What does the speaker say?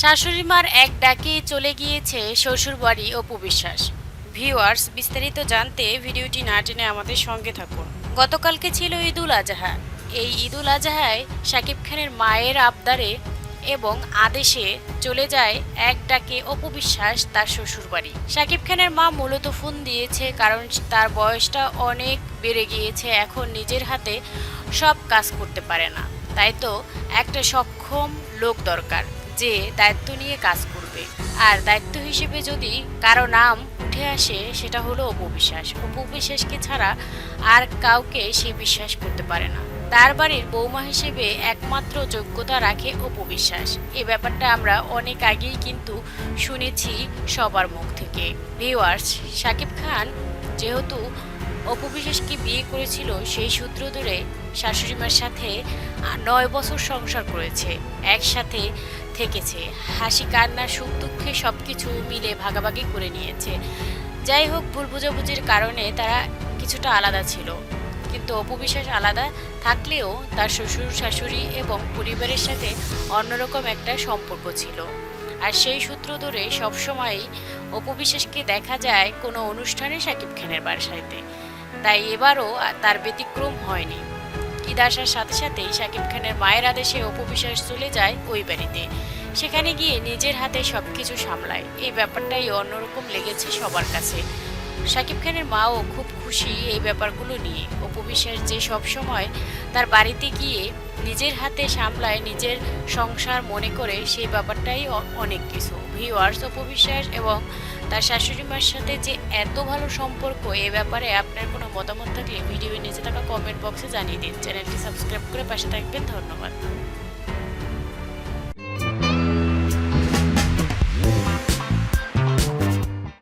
শাশুড়ি মার এক ডাকে চলে গিয়েছে শ্বশুরবাড়ি অপু বিশ্বাস। ভিউয়ার্স, বিস্তারিত জানতে ভিডিওটি না টেনে আমাদের সঙ্গে থাকুন। গতকালকে ছিল ঈদুল আজহা। এই ঈদুল আজহায় শাকিব খানের মায়ের আবদারে এবং আদেশে চলে যায় এক ডাকে অপু বিশ্বাস তার শ্বশুরবাড়ি। শাকিব খানের মা মূলত ফোন দিয়েছে কারণ তার বয়সটা অনেক বেড়ে গিয়েছে, এখন নিজের হাতে সব কাজ করতে পারে না। তাই তো একটা সক্ষম লোক দরকার। যে দায়িত্ব নিয়ে কাজ করবে। আর দায়িত্ব হিসেবে যদি কারও নাম উঠে আসে, সেটা হলো অপবিশ্বাস। অপবিশ্বাসকে ছাড়া আর কাউকে সে বিশ্বাস করতে পারে না। তার বাড়ির বৌমা হিসেবে একমাত্র যোগ্যতা রাখে অপবিশ্বাস। এ ব্যাপারটা আমরা অনেক আগেই কিন্তু শুনেছি সবার মুখ থেকে। ভিওয়ার্স শাকিব খান যেহেতু অপবিশ্বাসকে বিয়ে করেছিল, সেই সূত্র ধরে শাশুড়িমার সাথে নয় বছর সংসার করেছে। একসাথে থেকেছে। হাসি, কান্না, সুখ, দুঃখে সব কিছু মিলে ভাগাভাগি করে নিয়েছে। যাই হোক, ভুল বোঝাবুঝির কারণে তারা কিছুটা আলাদা ছিল। কিন্তু অপবিশ্বাস আলাদা থাকলেও তার শ্বশুর, শাশুড়ি এবং পরিবারের সাথে অন্যরকম একটা সম্পর্ক ছিল। আর সেই সূত্র ধরে সবসময়ই অপবিশ্বাসকে দেখা যায় কোনো অনুষ্ঠানে শাকিব খানের বাসাইতে তাই এবারও তার ব্যতিক্রম হয়নি। ঈদ আসার সাথে সাথেই শাকিব খানের মায়ের আদেশে অপবিশ্বাস চলে যায় ওই বাড়িতে। সেখানে গিয়ে নিজের হাতে সব কিছু সামলায়। এই ব্যাপারটাই অন্যরকম লেগেছে সবার কাছে। শাকিব খানের মাও খুব খুশি এই ব্যাপারগুলো নিয়ে। অপবিশ্বাস যে সব সময় তার বাড়িতে গিয়ে নিজের হাতে সামলায়, নিজের সংসার মনে করে, সেই ব্যাপারটাই অনেক কিছু। ভিওয়ার্স অপবিশ্বাস এবং তার শাশুড়ি মার সাথে যে এত ভালো সম্পর্ক, এ ব্যাপারে আপনার কোনো মতামত থাকলে ভিডিওর নিচে থাকা কমেন্ট বক্সে জানিয়ে দিন। চ্যানেলটি সাবস্ক্রাইব করে পাশে থাকবেন। ধন্যবাদ।